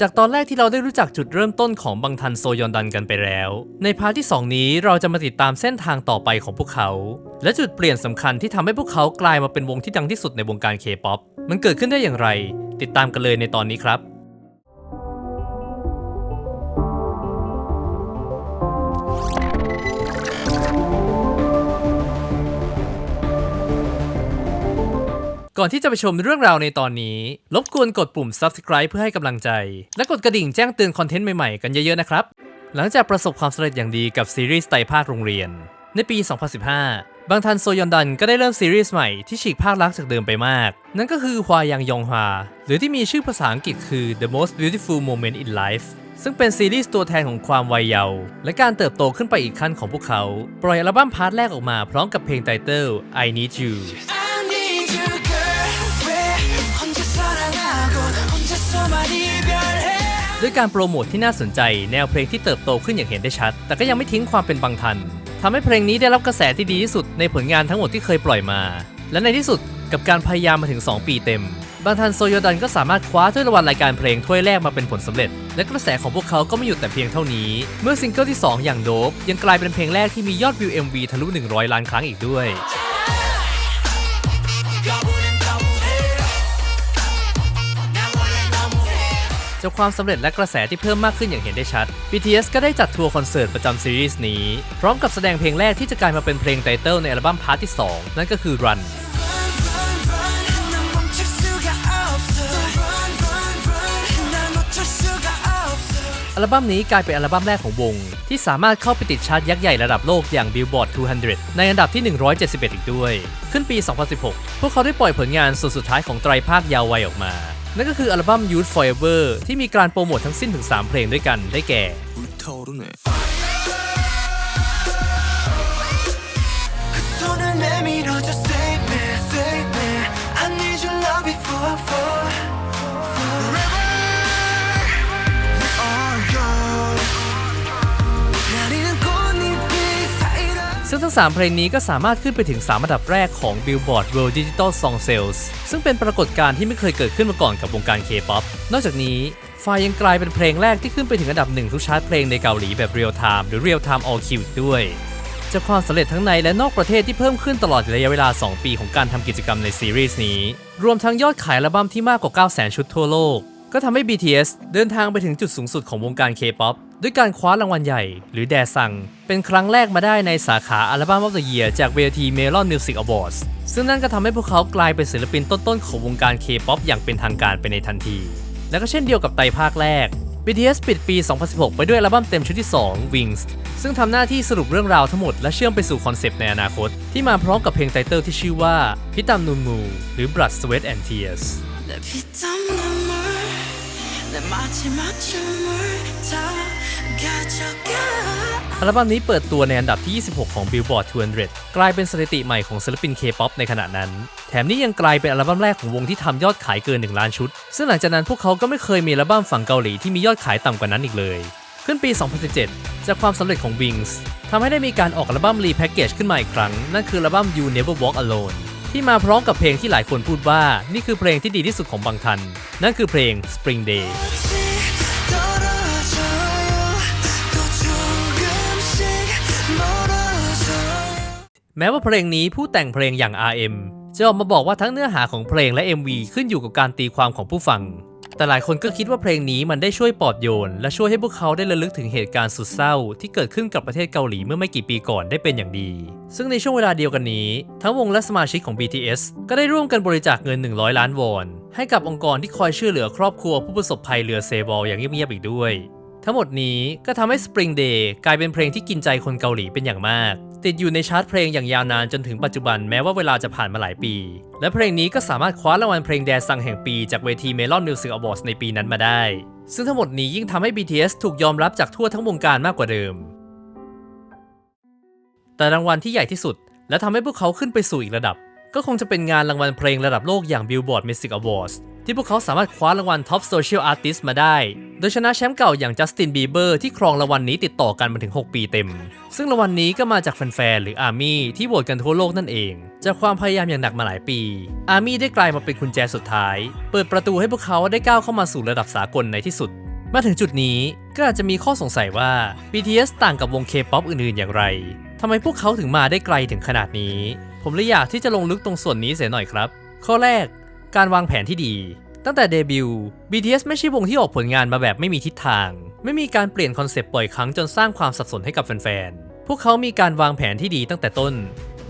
จากตอนแรกที่เราได้รู้จักจุดเริ่มต้นของบังทันโซยอนดันกันไปแล้ว ในพาร์ทที่ 2 นี้เราจะมาติดตามเส้นทางต่อไปของพวกเขา และจุดเปลี่ยนสำคัญที่ทำให้พวกเขากลายมาเป็นวงที่ดังที่สุดในวงการเคป๊อปมันเกิดขึ้นได้อย่างไร ติดตามกันเลยในตอนนี้ครับ ก่อนที่จะไปชมเรื่องราวในตอนนี้ รบกวนกดปุ่ม subscribe เพื่อให้กำลังใจ และกดกระดิ่งแจ้งเตือนคอนเทนต์ใหม่ๆ กันเยอะๆนะครับ หลังจากประสบความสำเร็จอย่างดีกับซีรีส์ไต่ภาคโรงเรียน ในปี 2015 บางทันโซยอนดันก็ได้เริ่มซีรีส์ใหม่ที่ฉีกภาคลักษณ์จากเดิมไปมาก นั่นก็คือฮวายังยองฮวาหรือที่มีชื่อภาษาอังกฤษคือ The Most Beautiful Moment in Life ซึ่งเป็นซีรีส์ตัวแทนของความวัยเยาว์และการเติบโตขึ้นไปอีกขั้นของพวกเขา ปล่อยอัลบั้มพาร์ทแรกออกมาพร้อมกับเพลงไตเติล I Need You ด้วยการโปรโมทที่น่าสนใจแนวเพลงที่เติบโตขึ้นอย่างเห็นได้ชัด แต่ก็ยังไม่ทิ้งความเป็นบางทันทำให้เพลงนี้ได้รับกระแสที่ดีที่สุดในผลงานทั้งหมดที่เคยปล่อยมา และในที่สุดกับการพยายามมาถึง 2 ปีเต็ม บางทันโซโยดันก็สามารถคว้าถ้วยรางวัลรายการเพลงถ้วยแรกมาเป็นผลสำเร็จ และกระแสของพวกเขาก็ไม่หยุดแต่เพียงเท่านี้ เมื่อซิงเกิลที่ 2 อย่างโดบยังกลายเป็นเพลงแรกที่มียอดวิว MV ทะลุ 100 ล้านครั้งอีกด้วย จากความสำเร็จและกระแสที่เพิ่มมากขึ้นอย่างเห็นได้ชัด BTS ก็ได้จัดทัวร์คอนเสิร์ตประจำซีรีส์นี้ พร้อมกับแสดงเพลงแรกที่จะกลายมาเป็นเพลงไตเติลในอัลบั้มพาร์ทที่ 2 นั่นก็คือ Run อัลบั้มนี้กลายเป็นอัลบั้มแรกของวง ที่สามารถเข้าไปติดชาร์ตยักษ์ใหญ่ระดับโลกอย่าง Billboard 200 ในอันดับที่ 171 อีกด้วย ขึ้นปี 2016 พวกเขาได้ปล่อยผลงานสุดสุดท้ายของไตรภาคยาววัยออกมา นั่นก็คืออัลบั้ม Youth Forever ที่มีการโปรโมททั้งสิ้นถึง 3 เพลงด้วยกันได้แก่불 ซึ่งทั้ง 3 เพลงนี้ก็สามารถขึ้นไปถึง 3 อันดับแรกของ Billboard World Digital Song Sales ซึ่งเป็นปรากฏการณ์ที่ไม่เคยเกิดขึ้นมาก่อนกับวงการ K-POP นอกจากนี้ไฟยังกลายเป็นเพลงแรกที่ขึ้นไปถึงอันดับหนึ่งทุกชาร์ตเพลงในเกาหลีแบบ Real Time หรือ Real Time All Q อีกด้วย จากความสำเร็จทั้งในและนอกประเทศที่เพิ่มขึ้นตลอดระยะเวลา 2 ปีของการทำกิจกรรมในซีรีส์นี้ รวมทั้งยอดขายอัลบั้มที่มากกว่า 900,000 ชุดทั่วโลก ก็ทำให้ BTS เดินทางไปถึงจุดสูงสุดของวงการ K-POP ด้วยการคว้ารางวัลใหญ่ หรือแดซัง เป็นครั้งแรกมาได้ในสาขาอัลบั้ม of the Year จากเวที Melon Music Awards ซึ่งนั่นก็ทำให้พวกเขากลายเป็นศิลปินต้นๆของวงการ K-POP อย่างเป็นทางการไปในทันที และก็เช่นเดียวกับไตภาคแรก BTS ปิดปี 2016 ไปด้วยอัลบั้มเต็มชุดที่ 2 Wings ซึ่งทำหน้าที่สรุปเรื่องราวทั้งหมดและเชื่อมไปสู่คอนเซปต์ในอนาคต ที่มาพร้อมกับเพลงไตเติลที่ชื่อว่าพิตามนูนมูหรือ Blood Sweat and Tears อัลบั้มนี้เปิดตัวในอันดับที่ 26 ของ Billboard 200 กลายเป็นสถิติใหม่ของศิลปิน K-POP ในขณะนั้น แถมนี้ยังกลายเป็นอัลบั้มแรกของวงที่ทำยอดขายเกิน 1 ล้านชุด ซึ่งหลังจากนั้นพวกเขาก็ไม่เคยมีอัลบั้มฝั่งเกาหลีที่มียอดขายต่ำกว่านั้นอีกเลย ขึ้นปี 2017 จากความสำเร็จของ Wings ทำให้ได้มีการออกอัลบั้มรีแพ็กเกจขึ้นมาอีกครั้ง นั่นคืออัลบั้ม You Never Walk Alone ที่มาพร้อมกับเพลงที่หลายคนพูดว่า นี่คือเพลงที่ดีที่สุดของบางทัน นั่นคือเพลง Spring Day แม้ว่าเพลงนี้ผู้แต่งเพลงอย่าง RM จะออกมาบอกว่าทั้งเนื้อหาของเพลงและ MV ขึ้นอยู่กับการตีความของผู้ฟัง แต่หลายคนก็คิดว่าเพลงนี้มันได้ช่วยปลอบโยน และช่วยให้พวกเขาได้ระลึกถึงเหตุการณ์สุดเศร้า ที่เกิดขึ้นกับประเทศเกาหลีเมื่อไม่กี่ปีก่อนได้เป็นอย่างดี ซึ่งในช่วงเวลาเดียวกันนี้ ทั้งวงและสมาชิกของ BTS ก็ได้ร่วมกันบริจาคเงิน 100 ล้านวอนให้กับองค์กรที่คอยช่วยเหลือครอบครัวผู้ประสบภัยเรือเซบอลอย่างเงียบๆอีกด้วย ทั้งหมดนี้ก็ทำให้ Spring Day กลายเป็นเพลงที่กินใจคนเกาหลีเป็นอย่างมาก ติดอยู่ในชาร์ตเพลงอย่างยาวนานจนถึงปัจจุบันแม้ว่าเวลาจะผ่านมาหลายปี และเพลงนี้ก็สามารถคว้ารางวัลเพลงแดนซังแห่งปีจากเวที Melon Music Awards ในปีนั้นมาได้ ซึ่งทั้งหมดนี้ยิ่งทำให้ BTS ถูกยอมรับจากทั่วทั้งวงการมากกว่าเดิม แต่รางวัลที่ใหญ่ที่สุด และทำให้พวกเขาขึ้นไปสู่อีกระดับ ก็คงจะเป็นงานรางวัลเพลงระดับโลกอย่าง Billboard Music Awards ที่พวกเขาสามารถคว้ารางวัล Top Social Artist มาได้ โดยชนะแชมป์เก่าอย่างจัสตินบีเบอร์ที่ครองรางวัลนนี้ติดต่อกันมาถึง 6 ปีเต็ม ซึ่งรางวัลนนี้ก็มาจากแฟนๆ หรืออาร์มี่ที่โหวตกันทั่วโลกนั่นเอง จากความพยายามอย่างหนักมาหลายปี อาร์มี่ได้กลายมาเป็นกุญแจสุดท้าย เปิดประตูให้พวกเขาได้ก้าวเข้ามาสู่ระดับสากลในที่สุด มาถึงจุดนี้ก็อาจจะมีข้อสงสัยว่า BTS ต่างกับวง K-POP อื่นๆ อย่างไรทำไมพวกเขาถึงมาได้ไกลถึงขนาดนี้ ผมเลยอยากที่จะลงลึกตรงส่วนนี้เสียหน่อยครับ ข้อแรก การวางแผนที่ดี ตั้งแต่เดบิวต์ BTS ไม่ใช่วงที่ออกผลงานมาแบบไม่มีทิศทาง ไม่มีการเปลี่ยนคอนเซปต์บ่อยครั้งจนสร้างความสับสนให้กับแฟนๆ พวกเขามีการวางแผนที่ดีตั้งแต่ต้น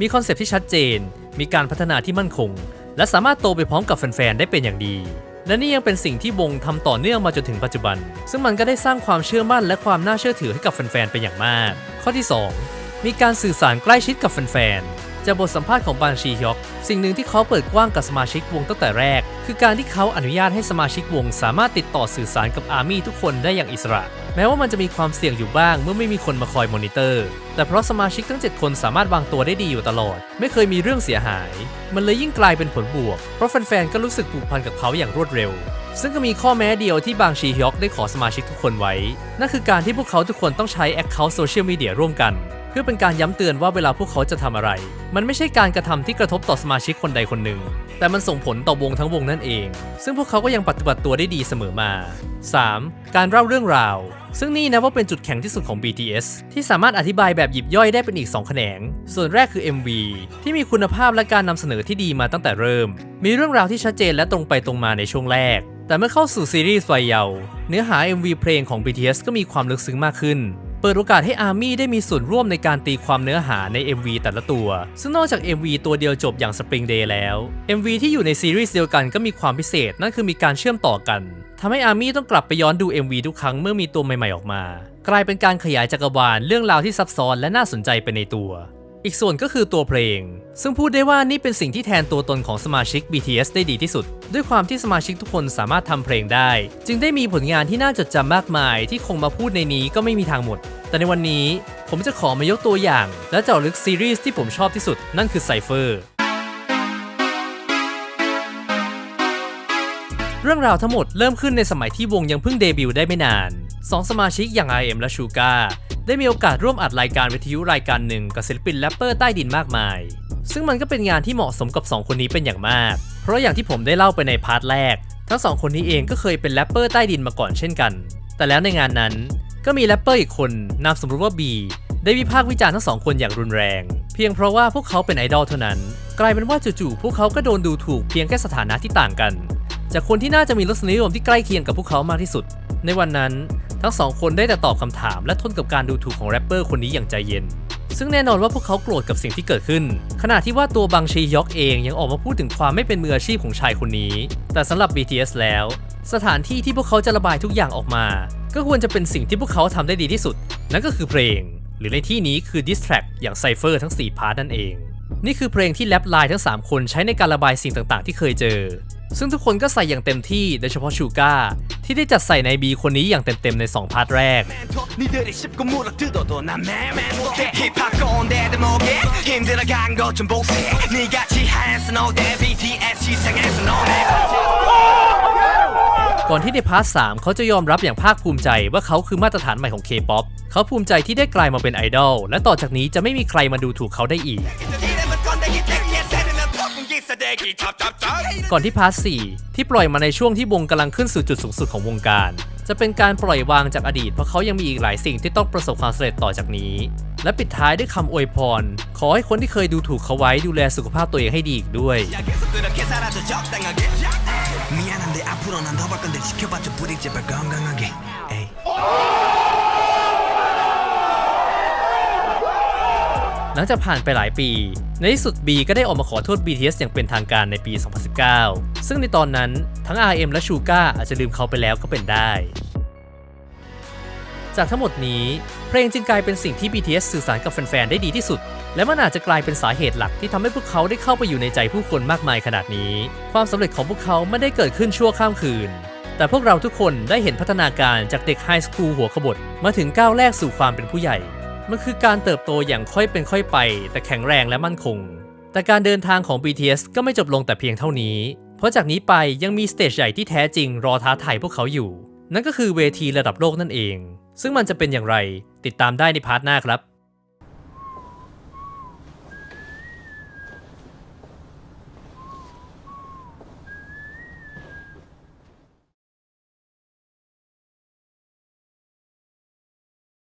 มีคอนเซปต์ที่ชัดเจน มีการพัฒนาที่มั่นคง และสามารถโตไปพร้อมกับแฟนๆ ได้เป็นอย่างดี และนี่ยังเป็นสิ่งที่วงทำต่อเนื่องมาจนถึงปัจจุบัน ซึ่งมันก็ได้สร้างความเชื่อมั่นและความน่าเชื่อถือให้กับแฟนๆ เป็นอย่างมาก ข้อที่ 2 มีการสื่อสารใกล้ชิดกับแฟนๆ จากบทสัมภาษณ์ของบางชีฮยอกสิ่งหนึ่งที่เขาเปิดกว้างกับสมาชิกวงตั้งแต่แรก คือการที่เขาอนุญาตให้สมาชิกวง สามารถติดต่อสื่อสารกับอาร์มี่ทุกคนได้อย่างอิสระ แม้ว่ามันจะมีความเสี่ยงอยู่บ้างเมื่อไม่มีคนมาคอยมอนิเตอร์ แต่เพราะสมาชิกทั้ง 7 คนสามารถวางตัวได้ดีอยู่ตลอด ไม่เคยมีเรื่องเสียหาย มันเลยยิ่งกลายเป็นผลบวก เพราะแฟนๆก็รู้สึกผูกพันกับเขาอย่างรวดเร็วซึ่งก็มีข้อแม้เดียวที่บางชีฮยอกได้ขอสมาชิกทุกคนไว้ นั่นคือการที่พวกเขาทุกคนต้องใช้แอคเคาท์โซเชียลมีเดียร่วมกัน พื่อเป็นการย้ำเตือนว่าเวลาพวกเขาจะทำอะไร มันไม่ใช่การกระทำที่กระทบต่อสมาชิกคนใดคนหนึ่ง แต่มันส่งผลต่อวงทั้งวงนั่นเอง ซึ่งพวกเขาก็ยังปฏิบัติตัวได้ดีเสมอมา 3. การเล่าเรื่องราว ซึ่งนี่นะว่าเป็นจุดแข็งที่สุดของ BTS ที่สามารถอธิบายแบบหยิบย่อยได้เป็นอีก 2 แขนง ส่วนแรกคือ MV ที่มีคุณภาพและการนำเสนอที่ดีมาตั้งแต่เริ่ม มีเรื่องราวที่ชัดเจนและตรงไปตรงมาในช่วงแรก แต่เมื่อเข้าสู่ซีรีส์วัยเยาว์เนื้อหา MV เพลงของ BTS ก็มีความลึกซึ้งมากขึ้น ปิดโอกาสให้อาร์มี่ได้มีส่วนร่วมในการตีความเนื้อหาใน MV แต่ละตัว ซึ่งนอกจาก MV ตัวเดียวจบอย่าง Spring Day แล้ว MV ที่อยู่ในซีรีส์เดียวกันก็มีความพิเศษนั่นคือมีการเชื่อมต่อกันทำให้อาร์มี่ต้องกลับไปย้อนดู MV ทุกครั้งเมื่อมีตัวใหม่ๆออกมา กลายเป็นการขยายจักรวาลเรื่องราวที่ซับซ้อนและน่าสนใจไปในตัว อีกส่วนก็คือตัวเพลง ซึ่งพูดได้ว่านี่เป็นสิ่งที่แทนตัวตนของสมาชิก BTS ได้ดีที่สุด ด้วยความที่สมาชิกทุกคนสามารถทำเพลงได้ จึงได้มีผลงานที่น่าจดจำมากมาย ที่คงมาพูดในนี้ก็ไม่มีทางหมด แต่ในวันนี้ผมจะขอมายกตัวอย่าง และเจาะลึกซีรีส์ที่ผมชอบที่สุดนั่นคือไซเฟอร์ เรื่องราวทั้งหมดเริ่มขึ้นในสมัยที่วงยังเพิ่งเดบิวต์ได้ไม่นานสองสมาชิกอย่าง IM และชูกาได้มีโอกาสร่วมอัดรายการวิทยุรายการหนึ่งกับศิลปินแรปเปอร์ใต้ดินมากมาย ซึ่งมันก็เป็นงานที่เหมาะสมกับ 2 คนนี้เป็นอย่างมาก เพราะอย่างที่ผมได้เล่าไปในพาร์ทแรก ทั้งสองคนนี้เองก็เคยเป็นแรปเปอร์ใต้ดินมาก่อนเช่นกัน แต่แล้วในงานนั้นก็มีแรปเปอร์อีกคนนามสมมติว่า B ได้วิพากษ์วิจารณ์ทั้งสองคนอย่างรุนแรง เพียงเพราะว่าพวกเขาเป็นไอดอลเท่านั้น กลายเป็นว่าจู่ๆพวกเขาก็โดนดูถูกเพียงแค่สถานะที่ต่างกัน จากคนที่น่าจะมีรสนิยมที่ใกล้เคียงกับพวกเขามากที่สุด ในวันนั้นทั้งสองคนได้แต่ตอบคำถามและทนกับการดูถูกของแรปเปอร์คนนี้อย่างใจเย็น ซึ่งแน่นอนว่าพวกเขาโกรธกับสิ่งที่เกิดขึ้น ขณะที่ว่าตัวบังชียอกเองยังออกมาพูดถึงความไม่เป็นมืออาชีพของชายคนนี้ แต่สำหรับ BTS แล้ว สถานที่ที่พวกเขาจะระบายทุกอย่างออกมา ก็ควรจะเป็นสิ่งที่พวกเขาทำได้ดีที่สุด นั่นก็คือเพลง หรือในที่นี้คือ diss track อย่าง Cypher ทั้ง4พาร์ทนั่นเอง นี่คือเพลงที่แลปไลน์ทั้ง 3 คนใช้ในการระบายสิ่งต่างๆ ที่เคยเจอ ซึ่งทุกคนก็ใส่อย่างเต็มที่โดยเฉพาะชูก้าที่ได้จัดใส่ในบีคนนี้อย่างเต็มๆใน 2 พาร์ทแรก ก่อนที่ในพาร์ท 3 เขาจะยอมรับอย่างภาคภูมิใจว่าเขาคือมาตรฐานใหม่ของเคป๊อปเขาภูมิใจที่ได้กลายมาเป็นไอดอลและต่อจากนี้จะไม่มีใครมาดูถูกเขาได้อีก ก่อนที่พาร์ท 4 ที่ปล่อยมาในช่วงที่วงกำลังขึ้นสู่จุดสูงสุดของวงการ จะเป็นการปล่อยวางจากอดีต เพราะเขายังมีอีกหลายสิ่งที่ต้องประสบความสำเร็จต่อจากนี้ และปิดท้ายด้วยคำอวยพร ขอให้คนที่เคยดูถูกเขาไว้ดูแลสุขภาพตัวเองให้ดีอีกด้วย 야 계속 그렇게 살아줘 적당하게 미안한데 앞으로 난 더 바꾼데 지켜봐 줘 부리 제발 건강하게 에이. หลังจากผ่านไปหลายปี ในที่สุด B ก็ได้ออกมาขอโทษ BTS อย่างเป็นทางการในปี 2019 ซึ่งในตอนนั้นทั้ง RM และ Suga อาจจะลืมเขาไปแล้วก็เป็นได้ จากทั้งหมดนี้ เพลงจึงกลายเป็นสิ่งที่ BTS สื่อสารกับแฟนๆ ได้ดีที่สุด และมันอาจจะกลายเป็นสาเหตุหลักที่ทำให้พวกเขาได้เข้าไปอยู่ในใจผู้คนมากมายขนาดนี้ ความสำเร็จของพวกเขาไม่ได้เกิดขึ้นชั่วข้ามคืนแต่พวกเราทุกคนได้เห็นพัฒนาการจากเด็กไฮสคูลหัวขบถมาถึงก้าวแรกสู่ความเป็นผู้ใหญ่ มันคือการเติบโตอย่างค่อยเป็นค่อยไป แต่แข็งแรงและมั่นคง แต่การเดินทางของ BTS ก็ไม่จบลงแต่เพียงเท่านี้ เพราะจากนี้ไปยังมีสเตจใหญ่ที่แท้จริงรอท้าทายพวกเขาอยู่ นั่นก็คือเวทีระดับโลกนั่นเอง ซึ่งมันจะเป็นอย่างไร ติดตามได้ในพาร์ทหน้าครับ